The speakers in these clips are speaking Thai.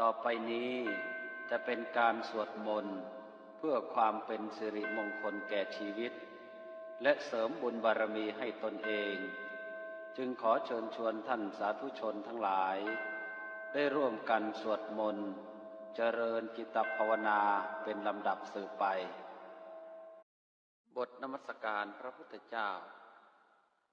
ต่อไปนี้จะเป็นการสวดมนต์เพื่อความเป็นสิริมงคลแก่ชีวิต และเสริมบุญบารมีให้ตนเอง จึงขอเชิญชวนท่านสาธุชนทั้งหลาย ได้ร่วมกันสวดมนต์เจริญจิตภาวนาเป็นลำดับสืบไป บทนมัสการพระพุทธเจ้า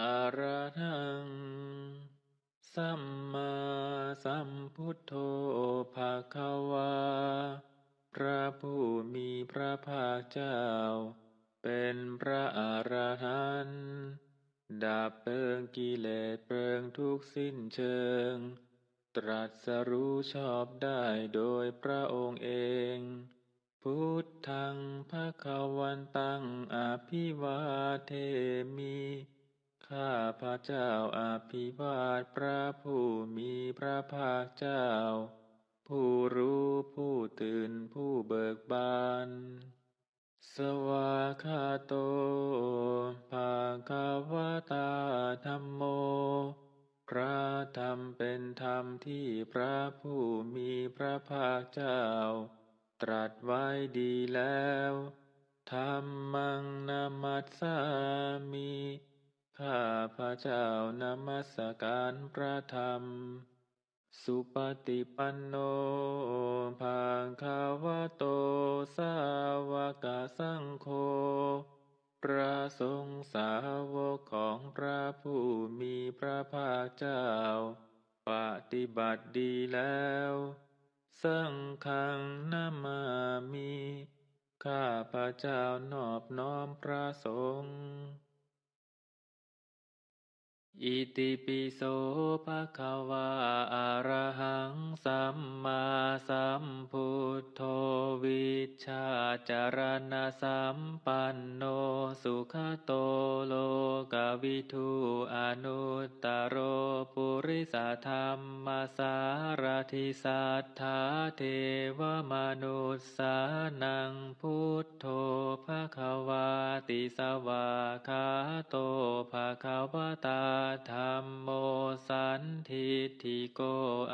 อะระหัง สัมมาสัมพุทโธภาควา พระผู้มีพระภาคเจ้า เป็นพระอรหันต์ดับเพลิงกิเลสเพลิงทุกสิ้นเชิง ตรัสรู้ชอบได้โดยพระองค์เอง พุทธังภะควันตังอภิวาเทมิ ข้าพระเจ้าอาภิวาทพระผู้มีพระภาคเจ้า ผู้รู้ผู้ตื่นผู้เบิกบาน สวากาโตภาคาวตาธรรมโม พระธรรมเป็นธรรมที่พระผู้มีพระภาคเจ้า ตรัสไว้ดีแล้ว ธรรมังนามัสสามิ ข้าพระเจ้านมัสการพระธรรม สุปฏิปันโนภาคาวะโต สาวกสังโฆพระสงฆ์สาวกของพระผู้มีพระภาคเจ้า ปฏิบัติดีแล้ว สังฆังนามามิ ข้าพระเจ้านอบน้อมพระสงฆ์ อิติปิโสภะคะวะอะระหังสัมมาสัมพุทโธวิชาจารณะสัมปันโนสุขโตโลกวิทูอนุตตโรปุริสธรรมสารทิสัทธาเทวมนุสสานังพุทโธภะคะวาติสวาคาโตภะคะวตาธรรมโมสันทิฏิโก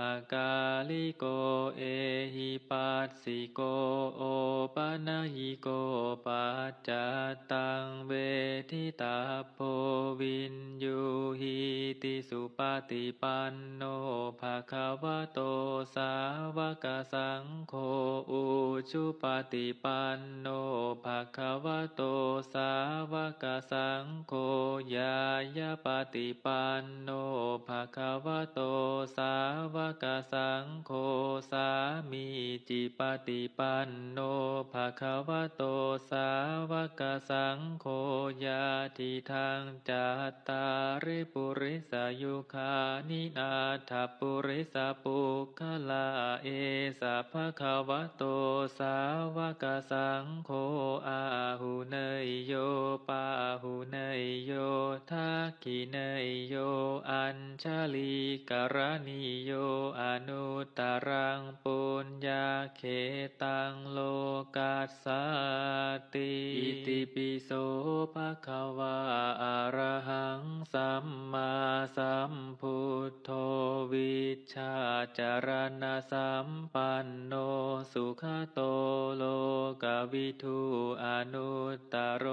อากาลิโกเอหิปัสสิโกโอปะนหิโกปัจจตังเวทิตาโพวินยูหิติสุปฏิปันโนภะคะวะโตสาวกสังโฆอุชุปฏิปันโนภะคะวะโตสาวกสังโฆยายาปฏิปปันโนภะคะวะโตสาวกสังโฆสามีจิปฏิปันโนภะคะวะโตสาวกสังโฆยาทิทางจัตตาริปุริสายุคานินาถปุริสปุคลาเอสะภะคะวะโตสาวกสังโฆอาหุเนยโยปาหุเนยโยทักขิเนยโย อัญชลีกรณิโย อนุตตรังปุญญาเขตังโลกัสสติอิติปิโสภะคะวะอะระหังสัมมาสัมพุทโธวิชาจารณสัมปันโนสุขโตโลกวิทูอนุตตรโร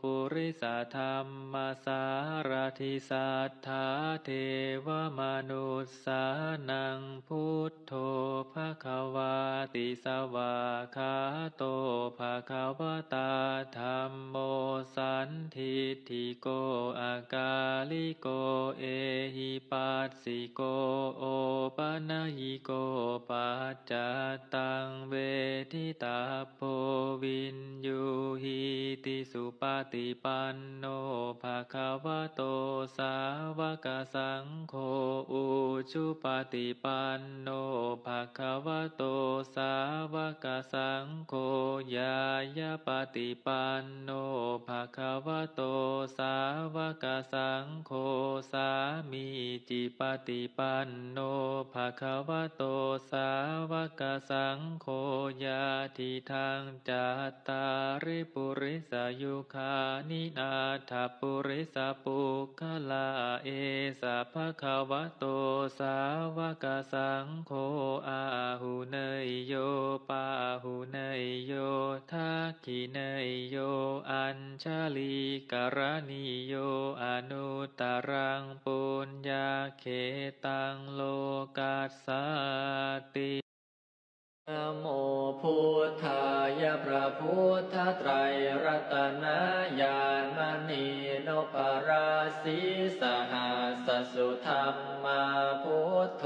ปุริสธรรมสารทิสัทธาเทวมนุสสานังพุทโธะคะวาติสวาคาโตภะคะวตาธรรมโมสันทิฏฐิโกอากาลิโกเอหิปัสสิโกโอปะนะหิโกปัจจตังเวทิตาโพวินยูหิติสุปฏิปันโนภะคะวโตสาวกสังโฆอุชุปฏิปันโนภะคะวโตสาวกสังโฆยายาปฏิปันโนภะคะวโตสาวกสังโฆสามีจิปฏิปันโนภะคะวโตสาวกสังโฆยาทิทางจัตตาริปุริสายุคานินาถปุริสปุคลาเอสะภะคะวโตสาวกสังโฆอาหุเนยโยปาหุเนยโยทักขิเนยโย อัญชลีกรณีโย อนุตตรังปุญญาเขตังโลกัสสตินโมพุทธายะพระพุทธไตรรัตนญาณมณีนพราศีสหัสสุธรรมมาพุทโธ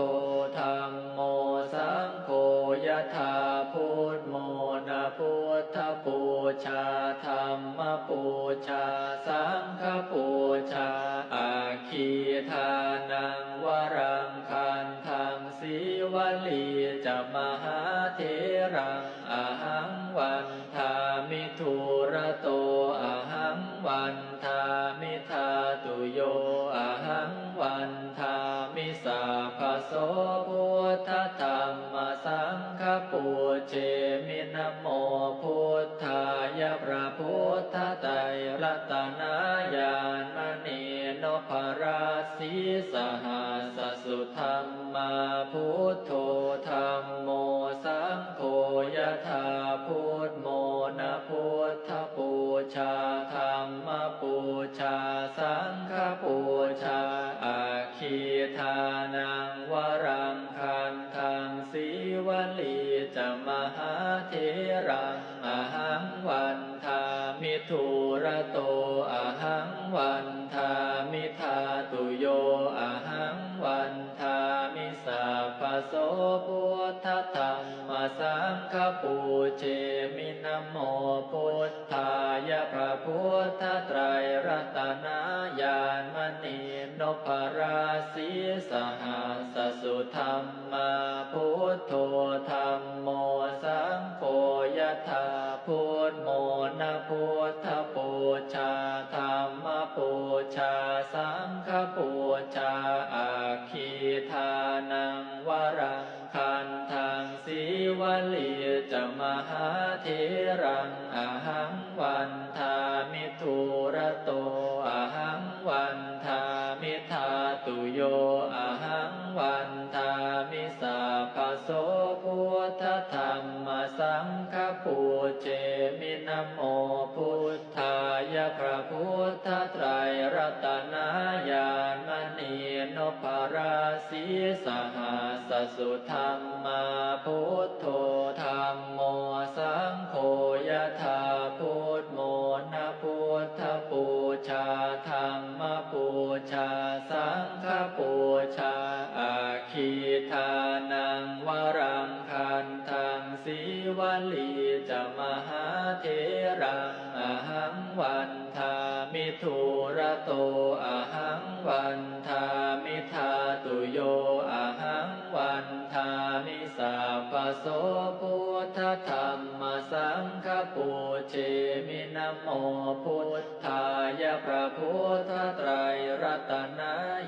ชาธรรมปูชา สังฆปูชา อาคีทานังวรังคันทังสีวลีจะมหาเทรังอาหังวันทามิทุระโตอาหังวันท ธาพุทโมนะพุทธปูชา ธธรรมสังฆปูเชมินโมพุทธายะพระพุทธไตรรัตนายานมณีนพราศีสหา เทรัง พราศีสหัสสุธรรมมาพุทโธธรรมโมสังโฆยะธาพุทโมนะพุทธปูชาธรรมปูชาสังฆปูชาอาคีทานังวรังคันทังสีวลีจะมหาเทรังอหังวันทามิทุระโตอา พุทธายพระพุทธไตรรัตน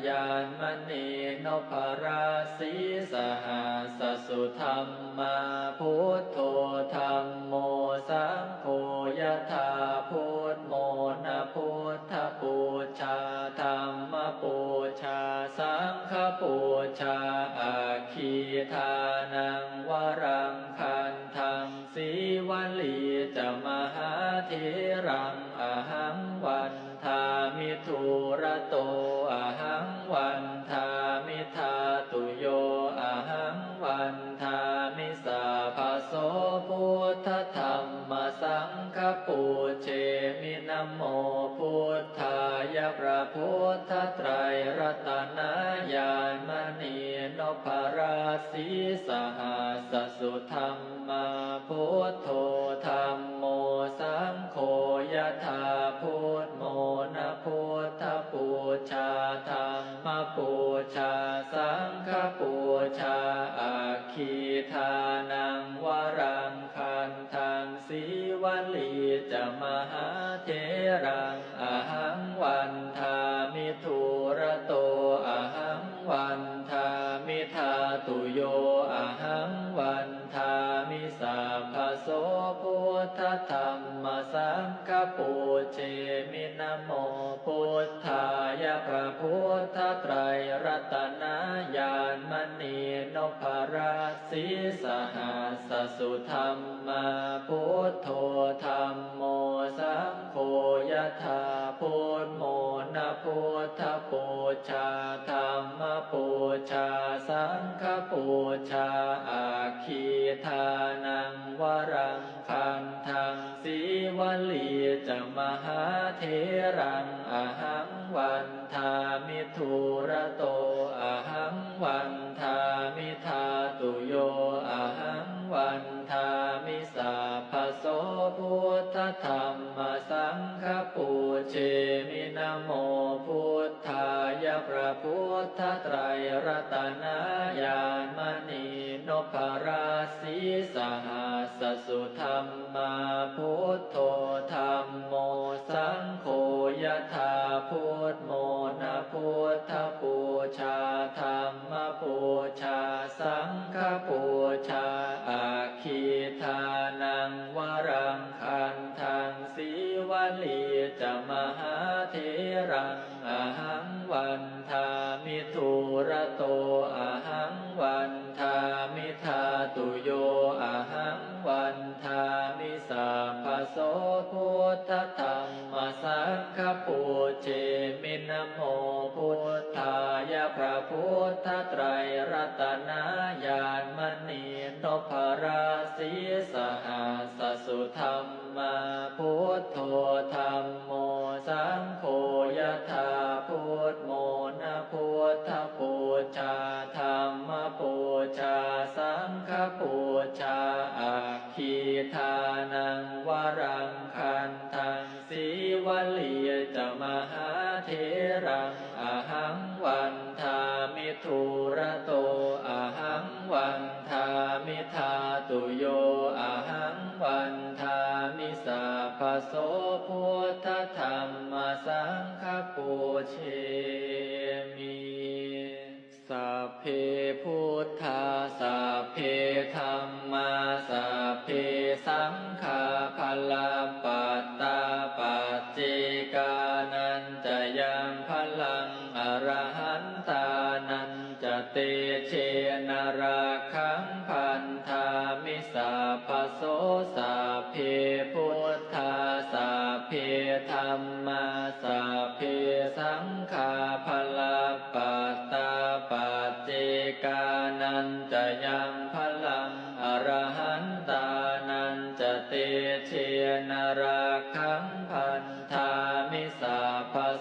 ญาณมณีนพราศีสหัสสุธรรมมาพุทโธธรรมโมสังโฆยะธาพุทโมนะพุทธปูชาธรรมปูชาสังฆปูชาอา นะโมพุทธายะพระพุทธไตรรัตนญาณมณีนพราศีสหัสสุธรรมมาพุทโธีจะมหาเทรังอหังวันทามิทุระโตอหังวันทามิทาตุโยอหังวันทามิสัพโสพุทธธรรมสังฆปูเชมินโมพุทธายะพระพุทธไตรรัตนญาณมณีนพราชสีสหัสสุธรรมาพุ ชาธรรมปูชาสังฆปูชาอาคีทานังวรังคันทังสีวลีจะมหาเทรังอหังวันทามิทุ ทธไตรรัตนญาณมณีนพราศีสหัสสุธรรมาพุทโธธรรมโมสังโฆยะธาพุทโมนะพุทธปูชาธรรมปูชาสังฆปูชาอา ปูเชมินโมพุทธายะพระพุทธไตรรัตนญาณมณีนพราศีสหัสสุธรรมาพุทโธธรรมโมสังโฆยะธาพุทโมนะพุทธปูชาธรรมปูชาสังฆปูชาอาคีทานังวรัง โสพุทธธรรมสังฆปูเชมิสัพเพพุทธาสัพเพธรรมาสัพเพสังฆาพลาปัตตาปัจเจกานันจะยังพลังอรหันตานันจะเตเชนรา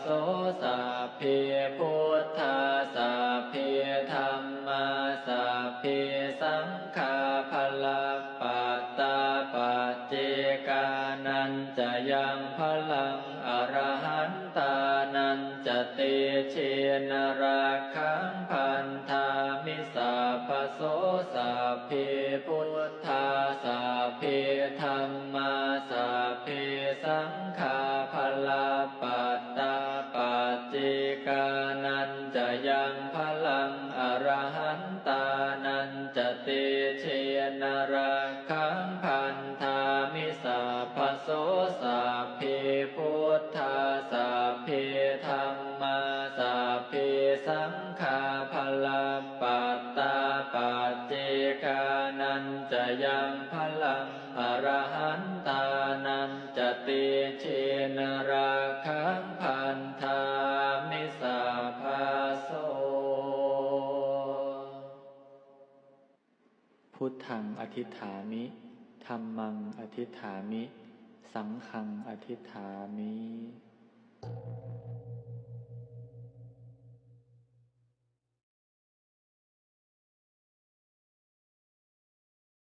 โสสัพเพพุทธาสัพเพธรรมาสัพเพสังฆาพลาปัตตาปัจเจกานันจะยังพลังอรหันตานันจะเตเชนราคังพันธามิสาพโสสัพเพพุทธาสัพเพธรรมาสัพเพสังฆา รหันตานันจะเตเชนราคังพันธามิสาพโสพุทธังอธิฐามิธรรมังอธิฐามิ สังฆังอธิฐามิ